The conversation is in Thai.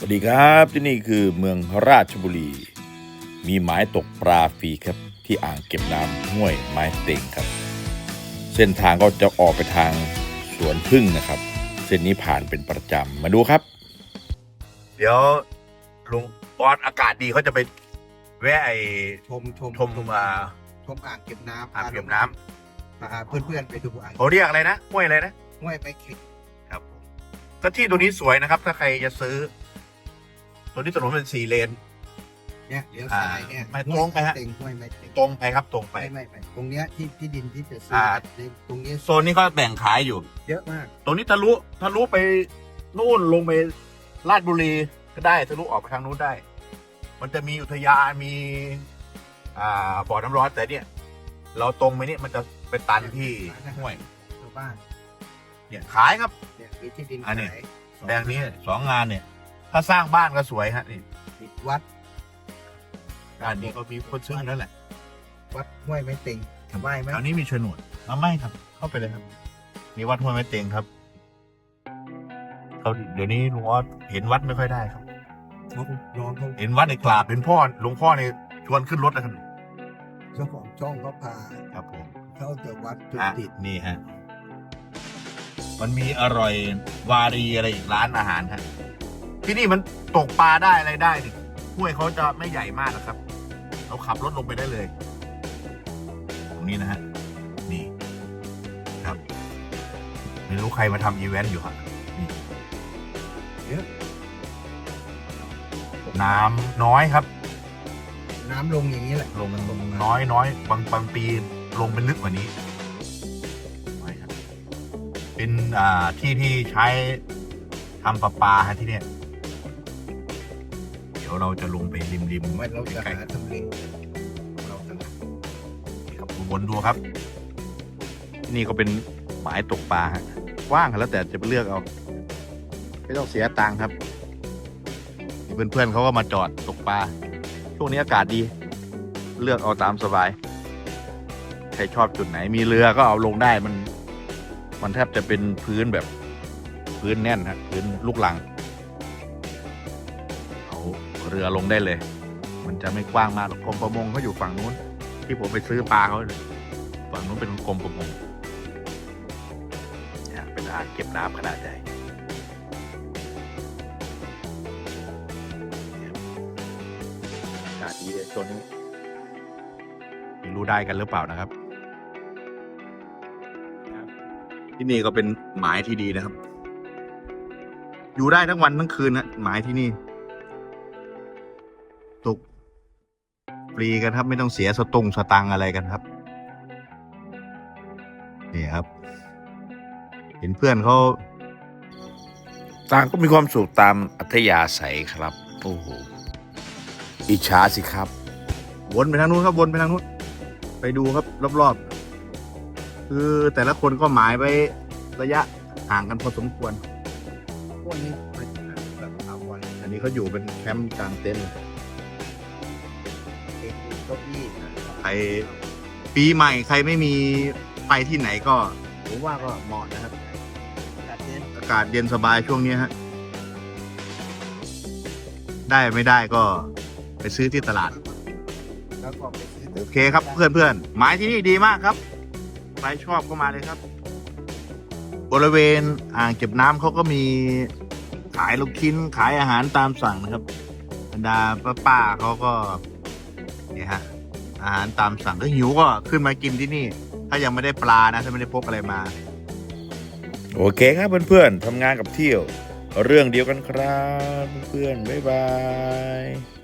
สวัสดีครับที่นี่คือเมืองราชบุรี มีหมายตกปลาฟรีครับ ที่อ่างเก็บน้ำห้วยไม้เต็งครับ เส้นทางก็จะออกไปทางสวนพึ่งนะครับ เส้นนี้ผ่านเป็นประจำมาดูครับ เดี๋ยวลุงบอสอากาศดีเขาจะไปแวะไอชมชมชมอ่าชมอ่างเก็บน้ำอ่างเก็บน้พาเพื่อนๆไปดูอ่างำเขาเรียกอะไรนะห้วยอะไรนะห้วยไม้เข็ดครับผมก็ที่ตัวนี้สวยนะครับ ถ้าใครจะซื้อ ตัวนี้ถนนเป็นสี่เลน เนี่ยเลี้ยวซ้ายเนี่ยอ่าไม่ตรงไปฮะ เต็งห้วยไม้เต็งตรงไปครับตรงไป ไม่ไม่ไม่ตรงเนี้ยที่ที่ดินที่จะซื้อ่า ในตรงนี้โซนนี้ก็แบ่งขายอยู่ เยอะมาก ตรงนี้ทะลุทะลุไปนู่นลงไปลาดบุรีก็ได้ทะลุออกไปทางนู้นได้ มันจะมีอุทยานมี อ่าบ่อน้ำร้อนแต่เนี่ย เราตรงไปนี่มันจะเป็นตันที่ห้วย ชาวบ้านเนี่ยขายครับ เนี่ยมีที่ดินอันนี้ ขายสองแปลงนี้สองงานเนี่ย ถ้าสร้างบ้านก็สวยฮะนี่ติดวัดอันนี้ก็มีคนซื้อนั่นแหละวัดห้วยไม้เต็งไหว้ไหมแถวนี้มีโฉนดมาไม่ครับ เข้าไปเลยครับ มีวัดห้วยไม้เต็งครับเขาเดี๋ยวนี้ลุงออสเห็นวัดไม่ค่อยได้ครับเขาน้องเขาเห็นวัดในกราบเห็นพ่อหลวงพ่อเนี่ยชวนขึ้นรถนะครับเจ้าของช่องเขาพาครับผมเข้าเจอวัดจุดอะติดนี่ฮะมันมีอร่อยวารีอะไรอีกร้านอาหารฮะ ที่นี่มันตกปลาได้อะไรได้นี่ห้วยเขาจะไม่ใหญ่มากนะครับ เราขับรถลงไปได้เลย ตรงนี้นะฮะ นี่ครับ ไม่รู้ใครมาทำอีเวนต์อยู่ครับนี่เยอะน้ำน้อยครับ น้ำลงอย่างนี้แหละ ลงลงน้อยน้อยบางบางปีลงเป็นลึกกว่านี้น้อยครับเป็นอ่าที่ที่ใช้ทำประปาฮะที่เนี่ยเดี๋ยวเราจะลงไปริมริมไม่เราจะใกล้หาทำเลเราถนัดๆครับวนดูครับที่นี่ก็เป็นหมายตกปลาฮะกว้างแล้วแต่จะไปเลือกเอาไม่ต้องเสียตังค์ครับนี่เพื่อนๆเขาก็มาจอดตกปลาช่วงนี้อากาศดี เลือกเอาตามสบาย ใครชอบจุดไหนมีเรือก็เอาลงได้มัน มันแทบจะเป็นพื้นแบบพื้นแน่นฮะพื้นลูกลัง เรือลงได้เลย มันจะไม่กว้างมากหรอกกรมประมงเขาอยู่ฝั่งนู้น ที่ผมไปซื้อปลาเขาเลยฝั่งนู้นเป็นกรมประมงเป็นอ่างเก็บน้ำขนาดใหญ่เนี่ยอากาศดีเลยช่วนี้ไม่รู้ได้กันหรือเปล่านะครับ ที่นี่ก็เป็นหมายที่ดีนะครับ อยู่ได้ทั้งวันทั้งคืนนะหมายที่นี่ ตกฟรีกันครับ ไม่ต้องเสียสตุงสตังค์อะไรกันครับ นี่ครับ เห็นเพื่อนเขาต่างก็มีความสุขตามอัธยาศัยครับโอ้โหอิจฉาสิครับ วนไปทางนู้นครับวนไปทางนู้นไปดูครับรอบๆ คือแต่ละคนก็หมายไว้ระยะห่างกันพอสมควรพวกนี้ไปแบบเอาวันอันนี้เขาอยู่เป็นแคมป์กลางเต็นท์ เองเก้าอี้นะใครปีใหม่ใครไม่มีไปที่ไหนก็ผมว่าก็เหมาะนะครับจัดเน้นอากาศเย็นสบายช่วงนี้ฮะได้ไม่ได้ก็ไปซื้อที่ตลาด แล้วก็ไปซื้อโอเคครับเพื่อนเพื่อนๆไม้ที่นี่ดีมากครับใครชอบก็มาเลยครับ บริเวณอ่างเก็บน้ำเขาก็มีขายลูกชิ้นขายอาหารตามสั่งนะครับบรรดาป้าๆเขาก็เนี่ยฮะ อาหารตามสั่งก็หิวก็ขึ้นมากินที่นี่ ถ้ายังไม่ได้ปลานะถ้าไม่ได้พกอะไรมา โอเคครับเพื่อนๆทำงานกับเที่ยว เรื่องเดียวกันครับ เพื่อนๆบ๊ายบาย